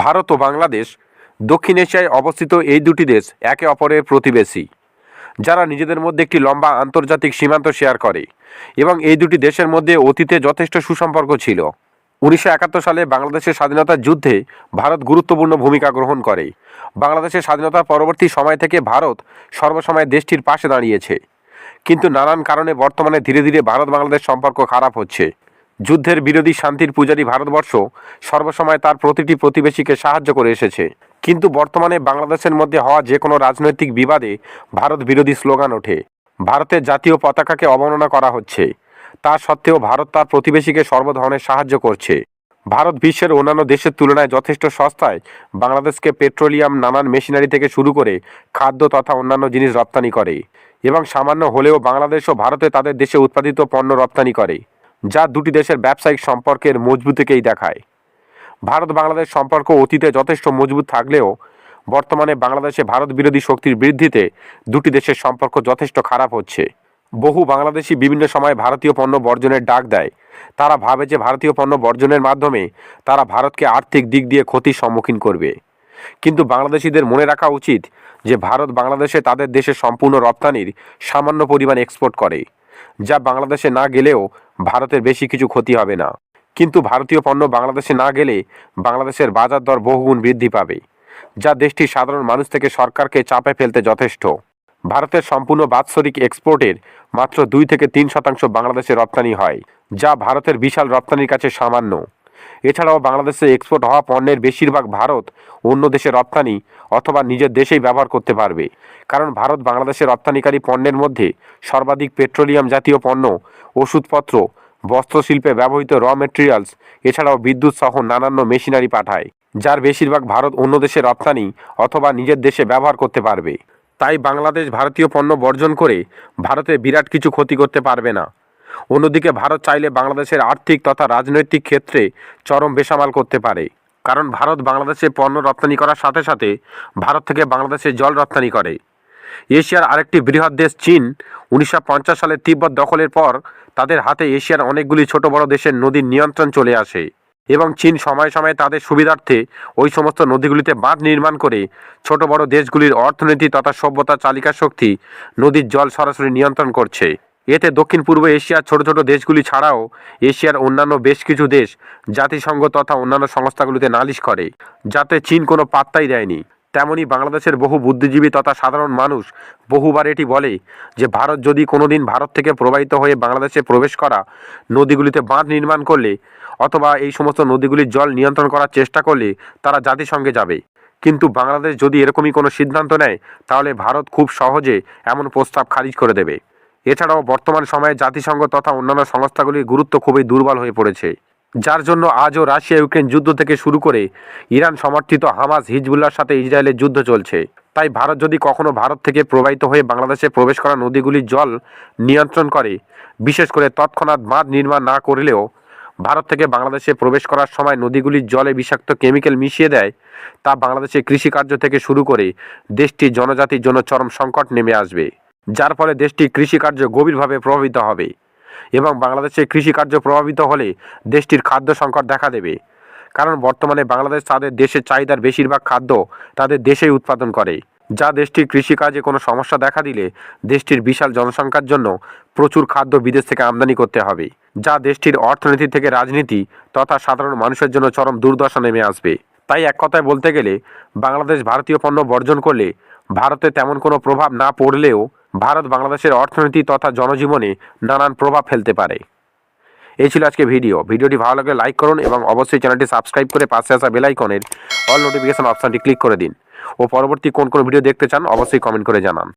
ভারত ও বাংলাদেশ দক্ষিণ এশিয়ায় অবস্থিত এই দুটি দেশ একে অপরের প্রতিবেশী, যারা নিজেদের মধ্যে একটি লম্বা আন্তর্জাতিক সীমান্ত শেয়ার করে এবং এই দুটি দেশের মধ্যে অতীতে যথেষ্ট সুসম্পর্ক ছিল। উনিশশো একাত্তর সালে বাংলাদেশের স্বাধীনতার যুদ্ধে ভারত গুরুত্বপূর্ণ ভূমিকা গ্রহণ করে। বাংলাদেশের স্বাধীনতার পরবর্তী সময় থেকে ভারত সর্বসময় দেশটির পাশে দাঁড়িয়েছে। কিন্তু নানান কারণে বর্তমানে ধীরে ধীরে ভারত বাংলাদেশ সম্পর্ক খারাপ হচ্ছে। যুদ্ধের বিরোধী শান্তির পূজারী ভারতবর্ষ সর্বসময় তার প্রতিটি প্রতিবেশীকে সাহায্য করে এসেছে। কিন্তু বর্তমানে বাংলাদেশের মধ্যে হওয়া যে কোনো রাজনৈতিক বিবাদে ভারত বিরোধী স্লোগান ওঠে। ভারতের জাতীয় পতাকাকে অবমাননা করা হচ্ছে। তা সত্ত্বেও ভারত তার প্রতিবেশীকে সর্বধরনের সাহায্য করছে। ভারত বিশ্বের অন্যান্য দেশের তুলনায় যথেষ্ট সস্তায় বাংলাদেশকে পেট্রোলিয়াম, নানান মেশিনারি থেকে শুরু করে খাদ্য তথা অন্যান্য জিনিস রপ্তানি করে এবং সামান্য হলেও বাংলাদেশ ও ভারতে তাদের দেশে উৎপাদিত পণ্য রপ্তানি করে। যা দুটি দেশের ব্যবসায়িক সম্পর্কের মজবুতিকেই দেখায়। ভারত বাংলাদেশ সম্পর্ক অতীতে যথেষ্ট মজবুত থাকলেও, বর্তমানে বাংলাদেশে ভারত বিরোধী শক্তির বৃদ্ধিতে দুটি দেশের সম্পর্ক যথেষ্ট খারাপ হচ্ছে। বহু বাংলাদেশি বিভিন্ন সময় ভারতীয় পণ্য বর্জনের ডাক দেয়। তারা ভাবে যে ভারতীয় পণ্য বর্জনের মাধ্যমে তারা ভারতকে আর্থিক দিক দিয়ে ক্ষতির সম্মুখীন করবে। কিন্তু বাংলাদেশিদের মনে রাখা উচিত যে ভারত বাংলাদেশে তাদের দেশের সম্পূর্ণ রপ্তানির সামান্য পরিমাণ এক্সপোর্ট করে। যা বাংলাদেশে না গেলেও ভারতের বেশি কিছু ক্ষতি হবে না। কিন্তু ভারতীয় পণ্য বাংলাদেশে না গেলে বাংলাদেশের বাজার দর বহুগুণ বৃদ্ধি পাবে, যা দেশটির সাধারণ মানুষ থেকে সরকারকে চাপে ফেলতে যথেষ্ট। ভারতের সম্পূর্ণ বাৎসরিক এক্সপোর্টের মাত্র দুই থেকে তিন শতাংশ বাংলাদেশে রপ্তানি হয়, যা ভারতের বিশাল রপ্তানির কাছে সামান্য। এছাড়াও বাংলাদেশে এক্সপোর্ট হওয়া পণ্যের বেশিরভাগ ভারত অন্য দেশে রপ্তানি অথবা নিজের দেশেই ব্যবহার করতে পারবে। কারণ ভারত বাংলাদেশে রপ্তানিকারী পণ্যের মধ্যে সর্বাধিক পেট্রোলিয়াম জাতীয় পণ্য, ওষুধপত্র, বস্ত্রশিল্পে ব্যবহৃত র মেটেরিয়ালস এছাড়াও বিদ্যুৎ সহ নানান্য মেশিনারি পাঠায়, যার বেশিরভাগ ভারত অন্য দেশে রপ্তানি অথবা নিজের দেশে ব্যবহার করতে পারবে। তাই বাংলাদেশ ভারতীয় পণ্য বর্জন করে ভারতে বিরাট কিছু ক্ষতি করতে পারবে না। অন্যদিকে ভারত চাইলে বাংলাদেশের আর্থিক তথা রাজনৈতিক ক্ষেত্রে চরম বেসামাল করতে পারে। কারণ ভারত বাংলাদেশে পণ্য রপ্তানি করার সাথে সাথে ভারত থেকে বাংলাদেশে জল রপ্তানি করে। এশিয়ার আরেকটি বৃহৎ দেশ চীন, উনিশশো পঞ্চাশ সালে তিব্বত দখলের পর তাদের হাতে এশিয়ার অনেকগুলি ছোট বড় দেশের নদীর নিয়ন্ত্রণ চলে আসে এবং চীন সময় সময়ে তাদের সুবিধার্থে ওই সমস্ত নদীগুলিতে বাঁধ নির্মাণ করে ছোট বড় দেশগুলির অর্থনীতি তথা সভ্যতা চালিকা শক্তি নদীর জল সরাসরি নিয়ন্ত্রণ করছে। এতে দক্ষিণ পূর্ব এশিয়ার ছোট ছোট দেশগুলি ছাড়াও এশিয়ার অন্যান্য বেশ কিছু দেশ জাতিসংঘ তথা অন্যান্য সংস্থাগুলিতে নালিশ করে, যাতে চীন কোনো পাত্তাই দেয়নি। তেমনি বাংলাদেশের বহু বুদ্ধিজীবী তথা সাধারণ মানুষ বহুবার এটি বলে যে, ভারত যদি কোনোদিন ভারত থেকে প্রবাহিত হয়ে বাংলাদেশে প্রবেশ করা নদীগুলিতে বাঁধ নির্মাণ করলে অথবা এই সমস্ত নদীগুলির জল নিয়ন্ত্রণ করার চেষ্টা করলে তারা জাতিসংঘে যাবে। কিন্তু বাংলাদেশ যদি এরকমই কোনো সিদ্ধান্ত নেয়, তাহলে ভারত খুব সহজে এমন প্রস্তাব খারিজ করে দেবে। এছাড়াও বর্তমান সময়ে জাতিসংঘ তথা অন্যান্য সংস্থাগুলির গুরুত্ব খুবই দুর্বল হয়ে পড়েছে। যার জন্য আজও রাশিয়া ইউক্রেন যুদ্ধ থেকে শুরু করে ইরান সমর্থিত হামাস হিজবুল্লার সাথে ইসরায়েলের যুদ্ধ চলছে। তাই ভারত যদি কখনো ভারত থেকে প্রবাহিত হয়ে বাংলাদেশে প্রবেশ করা নদীগুলির জল নিয়ন্ত্রণ করে, বিশেষ করে তৎক্ষণাৎ বাঁধ নির্মাণ না করলেও ভারত থেকে বাংলাদেশে প্রবেশ করার সময় নদীগুলির জলে বিষাক্ত কেমিক্যাল মিশিয়ে দেয়, তা বাংলাদেশে কৃষিকার্য থেকে শুরু করে দেশটির জনজাতির জন্য চরম সংকট নেমে আসবে। যার ফলে দেশটি কৃষিকার্য গভীরভাবে প্রভাবিত হবে এবং বাংলাদেশে কৃষিকার্য প্রভাবিত হলে দেশটির খাদ্য সংকট দেখা দেবে। কারণ বর্তমানে বাংলাদেশ তাদের দেশের চাহিদার বেশিরভাগ খাদ্য তাদের দেশেই উৎপাদন করে। যা দেশটির কৃষিকাজে কোনো সমস্যা দেখা দিলে দেশটির বিশাল জনসংখ্যার জন্য প্রচুর খাদ্য বিদেশ থেকে আমদানি করতে হবে, যা দেশটির অর্থনীতি থেকে রাজনীতি তথা সাধারণ মানুষের জন্য চরম দুর্দশা নেমে আসবে। তাই এক কথায় বলতে গেলে, বাংলাদেশ ভারতীয় পণ্য বর্জন করলে ভারতে তেমন কোনো প্রভাব না পড়লেও ভারত বাংলাদেশের অর্থনীতি তথা জনজীবনে নানান প্রভাব ফেলতে পারে। এই ছিল আজকে ভিডিও। ভিডিওটি ভালো লাগলে লাইক করুন এবং অবশ্যই চ্যানেলটি সাবস্ক্রাইব করে পাশে আসা বেলাইকনের অল নোটিফিকেশান অপশানটি ক্লিক করে দিন। ও পরবর্তী কোন কোন ভিডিও দেখতে চান অবশ্যই কমেন্ট করে জানান।